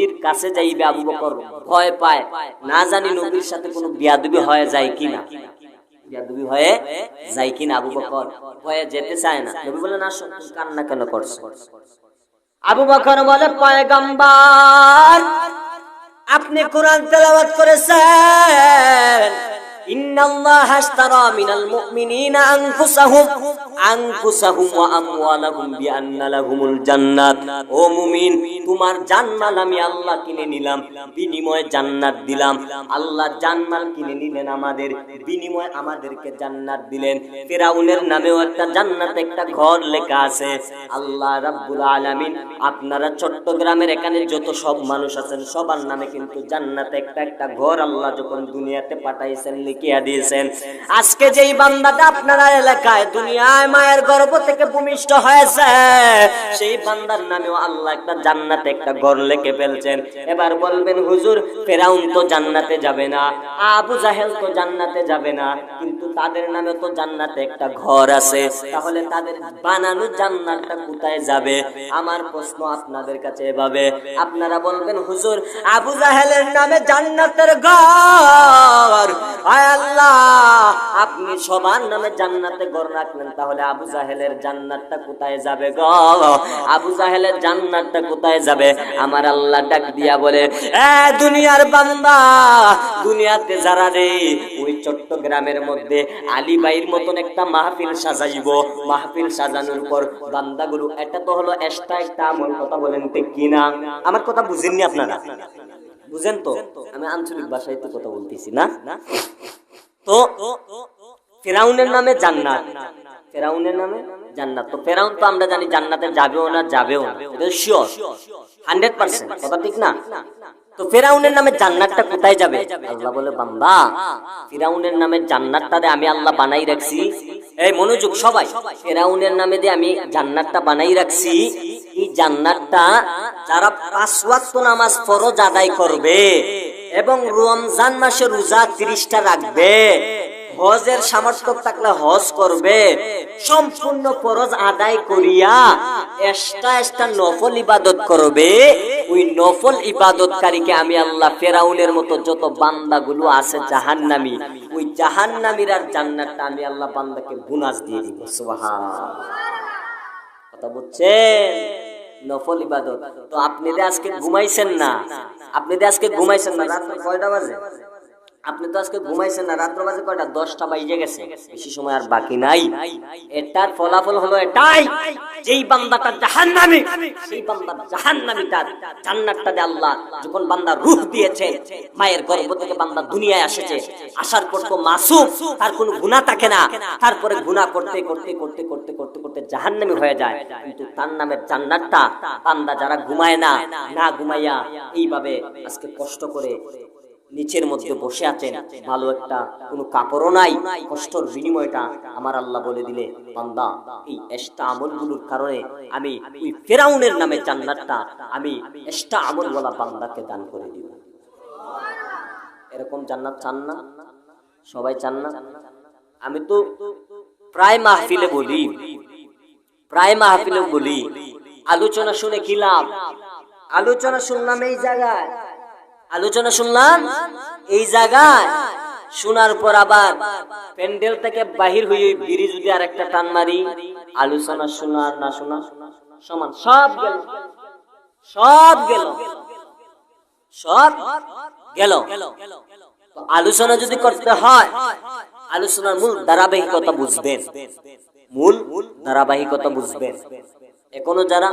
নবীজির কাছে যাইবে আবু বকর, ভয় পায়। না জানি নবীর সাথে কোনো বিয়াদবি হয়ে যায় কিনা। বিয়াদবি হয়ে যায় কিনা আবু বকর? ভয়ে যেতে চায় না। নবী বলে, না কান্না কেন করছ? আবু বকর বলে, পয়গম্বর, আপনি কোরআন তেলাওয়াত করেছেন। তোমার জান্নাত আমি আল্লাহ কিনে নিলাম জান্নাত দিলাম। আল্লাহ জান্নাত কিনে নিলেন আমাদের আমাদেরকে জান্নাত দিলেন। ফেরাউনের নামেও একটা জান্নাত, একটা ঘর লেখা আছে। আল্লাহ রাব্বুল আলামিন, আপনারা চট্টগ্রামের এখানে যত সব মানুষ আছেন, সবার নামে কিন্তু জান্নাতে একটা একটা ঘর আল্লাহ যখন দুনিয়াতে পাঠাইছেন লিখিয়া দিয়েছেন। আজকে যেই বান্দাটা আপনারা এলাকায় দুনিয়ায় মায়ের গর্ভ থেকে ভূমিষ্ঠ হয়েছে, সেই বান্দার নামেও আল্লাহ একটা জান্নাতে একটা ঘর লেখে ফেলছেন। এবার বলবেন, হুজুর, ফেরাউন তো জান্নাতে যাবে না, আবু জাহেল তো জান্নাতে যাবে না, কিন্তু তাদের নামে তো জান্নাতে একটা ঘর আছে। তাহলে তাদের বানানো জান্নাতটা কোথায় যাবে? আমার প্রশ্ন আপনাদের কাছে এভাবে। আপনারা বলবেন, হুজুর, আবু জাহেলের নামে জান্নাতের ঘর, আয় আপনি সবার নামে জান্নাতে রাখলেন, তাহলে আবু জাহেলের জান্নাতটা কোথায় যাবে গো? আবু জাহেলের জান্নাতটা কোথায় যাবে? আমার আল্লাহ ডাক দিয়া বলে দুনিয়ার বান্দা, দুনিয়াতে যারা ওই চট্টগ্রামের মধ্যে আলীবাইর মতন একটা মাহফিল সাজাইব। মাহফিল সাজানোর পর বান্দাগুলো, এটা তো হলো এক্সট্রা একটা আমল, কথা বলেন কিনা? আমার কথা বুঝেননি আপনারা? বুঝেন তো? আমি আঞ্চলিক ভাষায় তো কথা বলতেছি না? তো ফেরাউনের নামে জান্নাত। ফেরাউনের নামে জান্নাত। তো ফেরাউন তো আমরা জানি জান্নাতে যাবেও না যাবেও না। এটা শিওর হান্ড্রেড পার্সেন্ট কথা ঠিক না? তো ফেরাউনের নামে জান্নাতটা কোথায় যাবে? আল্লাহ বলে বান্দা ফেরাউনের নামে জান্নাতটা আমি আল্লাহ বানাই রাখছি। এই মনোযোগ সবাই ফেরাউনের নামে দিয়ে আমি জান্নাতটা বানাই রাখছি। এই জান্নাতটা যারা পাঁচ ওয়াক্ত নামাজ ফরজ আদায় করবে এবং রমজান মাসে রোজা তিরিশটা রাখবে, হজের সামর্থ্য থাকলে হজ করবে, সম্পূর্ণ ফরজ আদায় করিয়া এক্সট্রা এক্সট্রা নফল ইবাদত করবে, ওই নফল ইবাদতকারীকে আমি আল্লাহ ফেরাউনের মতো যত বান্দাগুলো আছে জাহান্নামী, ওই জাহান্নামীর আর জান্নাতটা আমি আল্লাহ বান্দাকে বুনাস দিয়ে দিব সুবহান কথা বুঝছেন নফল ইবাদত। তো আপনি যে আজকে ঘুমাইছেন না, আপনি যে আজকে ঘুমাইছেন না রাত কয়টা বাজে? আপনি তো আজকে ঘুমাইছেন না, রাত্র বাজে কয়টা? দশটা বাইজে গেছে। বেশি সময় আর বাকি নাই। এটার ফলাফল হলো এটাই। যেই বান্দাটা জাহান্নামী, সেই বান্দা জাহান্নামী তার জান্নাতটা দে আল্লাহ। যখন বান্দা রূহ দিয়েছে, মায়ের গর্ভ থেকে বান্দা দুনিয়ায় আসেছে, আসার পর তো মাসুম, তার কোনো গুনাহ থাকে না। তারপরে গুনাহ করতে করতে করতে করতে করতে করতে জাহান্নামী হয়ে যায়। কিন্তু তার নামের জান্নাতটা বান্দা যারা ঘুমায় না না ঘুমাইয়া এইভাবে আজকে কষ্ট করে নিচের মধ্যে বসে আছেন। ভালো একটা কোনো কাপড়ও নাই, কষ্টর বিনিময়টা আমার আল্লাহ বলে দিলে, বান্দা, এই এষ্টা আমলগুলোর কারণে আমি ওই ফেরাউনের নামে জান্নাতটা আমি এষ্টা আমলওয়ালা বান্দাকে দান করে দিব। এরকম জান্নাত চান না? সবাই চান না? আমি তো প্রায় মাহফিলে বলি, প্রায় মাহফিলে বলি, আলোচনা শুনে কি লাভ? আলোচনা শুনলাম এই জায়গায়। আলোচনা শুনলাম? এই জায়গায় শোনার পর আবার প্যান্ডেল থেকে বাহির হয়ে বিড়ি যদি আর একটা টান মারি, আলোচনা শোনার না শোনা, সমান সব গেল। সব গেল। সব গেল। আলোচনা যদি করতে হয়, আলোচনার মূল ধারাবাহিকতা বুঝবেন। মূল ধারাবাহিকতা বুঝবেন। এখনও যারা